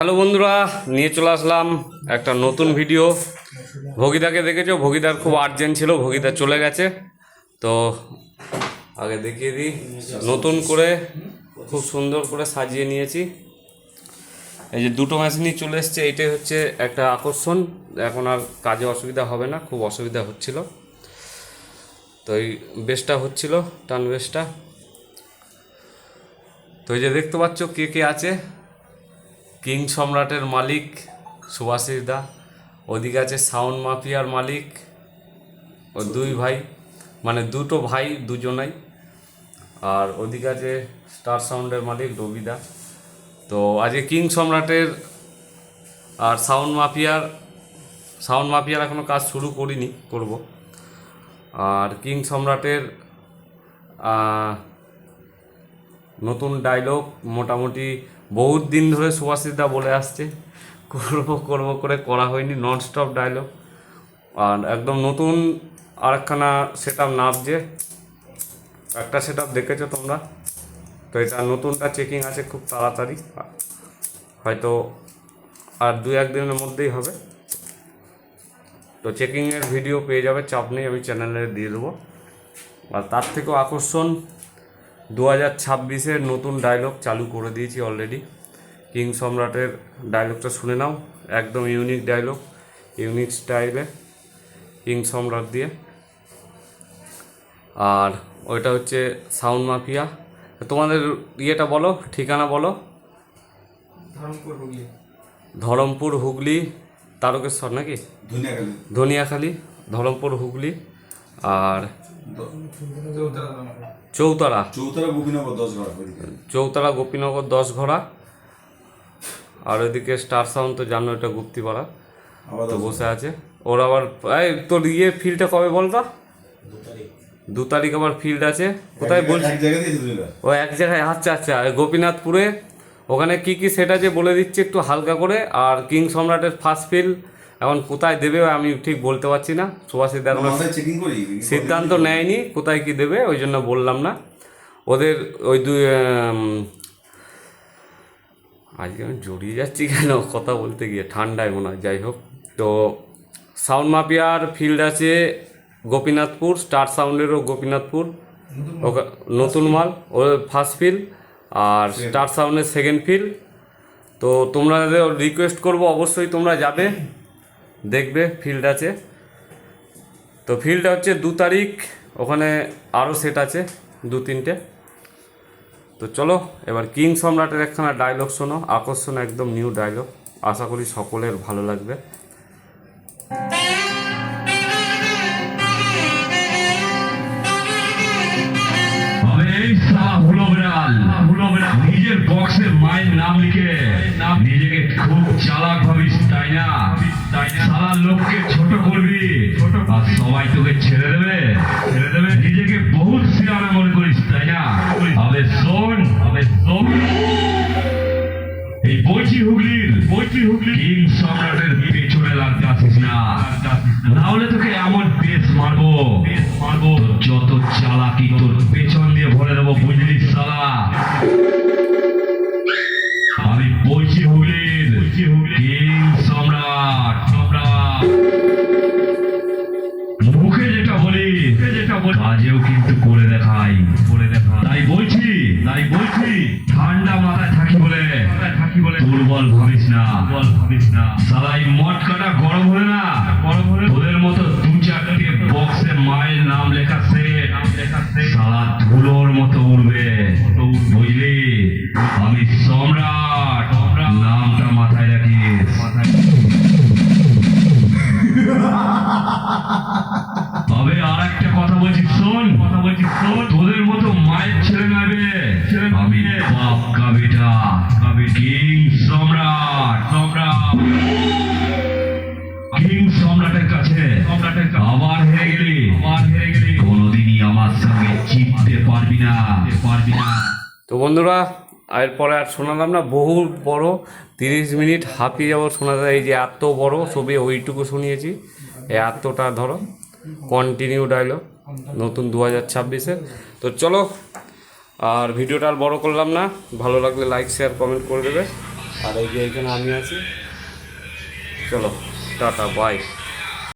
Hello বন্ধুরা, নিয়ে চলে আসলাম একটা নতুন ভিডিও ভগিদাকে দেখেছ? ভগিদার খুব আর্জেন্ট ছিল, ভগিদা চলে গেছে। তো আগে দেখিয়ে দিই, নতুন করে, খুব সুন্দর করে সাজিয়ে নিয়েছি। এই যে দুটো মেশিনই চলে এসছে, এটাই হচ্ছে একটা আকর্ষণ। এখন আর কাজে অসুবিধা হবে না, খুব অসুবিধা হচ্ছিল। তো এই বেসটা হচ্ছিল টান বেসটা তো এই যে দেখতে পাচ্ছ কে কে আছে? কিং সম্রাটের মালিক সুভাষিস দা, ওদিকে আছে সাউন্ড মাফিয়ার মালিক ও দুই ভাই মানে দুটো ভাই দুজনাই। আর ওদিকে আছে স্টার সাউন্ডের মালিক রবিদা তো আজকে কিং সম্রাটের আর সাউন্ড মাফিয়ার সাউন্ড মাফিয়ার এখনও কাজ শুরু করিনি, করব। আর কিং সম্রাটের নতুন ডায়লগ মোটামুটি বহুত দিন ধরে সুভাষিতা বলে আসছে। করব করব করে করা হয়নি নন স্টপ ডায়লগ আর একদম নতুন আরেকখানা সেট আপ নামছে। একটা সেট আপ দেখেছ তোমরা? তো এটা নতুনটা চেকিং আছে খুব তাড়াতাড়ি। হয়তো আর দু একদিনের মধ্যেই হবে। তো চেকিংয়ের ভিডিও পেয়ে যাবে, চাপ নেই, আমি চ্যানেলে দিয়ে দেবো। আর তার থেকেও আকর্ষণ দু হাজার ছাব্বিশের নতুন ডায়লগ চালু করে দিয়েছি অলরেডি কিং সম্রাটের ডায়লগটা শুনে নাও। একদম ইউনিক ডায়লগ ইউনিক স্টাইলে কিং সম্রাট দিয়ে। আর ওইটা হচ্ছে সাউন্ড মাফিয়া তোমাদের ইয়েটা বলো ঠিকানা বলো। ধরমপুর হুগলি। ধরমপুর হুগলি তারকেশ্বর নাকি? ধনিয়াখালী। ধনিয়াখালী ধরমপুর হুগলি। আর চৌতারা। চৌতারা গোপীনগর দশ ওইদিকে চৌতারা গোপীনগর দশ ঘোড়া। আর ওইদিকে স্টার সাউন্ড তো জানো এটা গুপ্তিপাড়া তো বসে আছে। ওর আবার এই তোর ইয়ে ফিল্ডটা কবে বলতো দু তারিখ আবার ফিল্ড আছে। কোথায় বল এক জায়গায় দিয়েছে দুজনরা। ও এক জায়গায় আচ্ছা আচ্ছা গোপীনাথপুরে। ওখানে কি কি সেটা যে বলে দিচ্ছে একটু হালকা করে। আর কিং সম্রাটের ফার্স্ট ফিল্ড এখন কোথায় দেবে আমি ঠিক বলতে পারছি না। করি। সিদ্ধান্ত নেয়নি কোথায় কি দেবে ওই জন্য বললাম না। ওদের ওই দুই আজকে আমি জড়িয়ে যাচ্ছি কেন? কথা বলতে গিয়ে ঠান্ডায় মনে হয় যাই হোক। তো সাউন্ড মাফিয়ার ফিল্ড আছে গোপীনাথপুর স্টার সাউন্ডেরও গোপীনাথপুর। ওকা- নতুন মাল ও ফার্স্ট ফিল্ড আর স্টার সাউন্ডের সেকেন্ড ফিল্ড তো তোমরা রিকোয়েস্ট করব অবশ্যই তোমরা যাবে। দেখবে ফিল্ড আছে। তো ফিল্ডটা হচ্ছে দু তারিখ, ওখানে আরও সেট আছে, দু তিনটে। তো চলো, এবার কিং সম্রাটের একখানা ডায়লগ শোনো আকর্ষণ একদম নিউ ডায়লগ আশা করি সকলের ভালো লাগবে। নিজের বক্সে মায়ের নাম লিখে, নিজেকে খুব চালাক ভাবিস, তাই না? লোককে ছোট করবি। ছোট আর সবাই তোকে ছেড়ে দেবে। ছেড়ে দেবে। নিজেকে বহুত সিয়ানা মনে করিস, তাই না? আবে শোন আবে শোন। এই বইচি হুগলির বইচি হুগলি কিং সম্রাটের পেছনে লাগতে আসিস না। না হলে তোকে এমন পেস মারবো। পেস মারবো। যত চালাকি তোর পেছন দিয়ে ভরে দেবো বুঝলি থাকি বলে থাকি বলে। দুর্বল ভাবিস না ভাবিস না। সালাই মটকাটা গরম হলে না গরম হলে তোদের মতো দু চারটে বক্সে মায়ের নাম লেখা সে নাম লেখা সে সালা ধুলোর মতো উড়বে। বুঝলি আমি সম্রাট। সম্রাট। নামটা মাথায় রাখিস। তবে আর একটা কথা বলছি শোন। কথা বলছি শোন। কিং সম্রাট সম্রাট। কিং সম্রাটের কাছে সম্রাটের গেলি গেলি। কোনোদিনই আমার সঙ্গে পারবি না পারবি না। তো বন্ধুরা, এরপরে আর শোনালাম না, বহু বড় তিরিশ মিনিট হাঁপিয়ে যাব শোনা যায় এই যে এত বড় ছবি, ওইটুকু শুনিয়েছি। এই এতটা ধরো কন্টিনিউ ডায়লগ নতুন দু হাজার ছাব্বিশে। তো চলো আর ভিডিওটা আর বড়ো করলাম না। ভালো লাগলে লাইক শেয়ার কমেন্ট করে দেবে। আর এই যে এখানে আমি আছি। চলো, টাটা বাই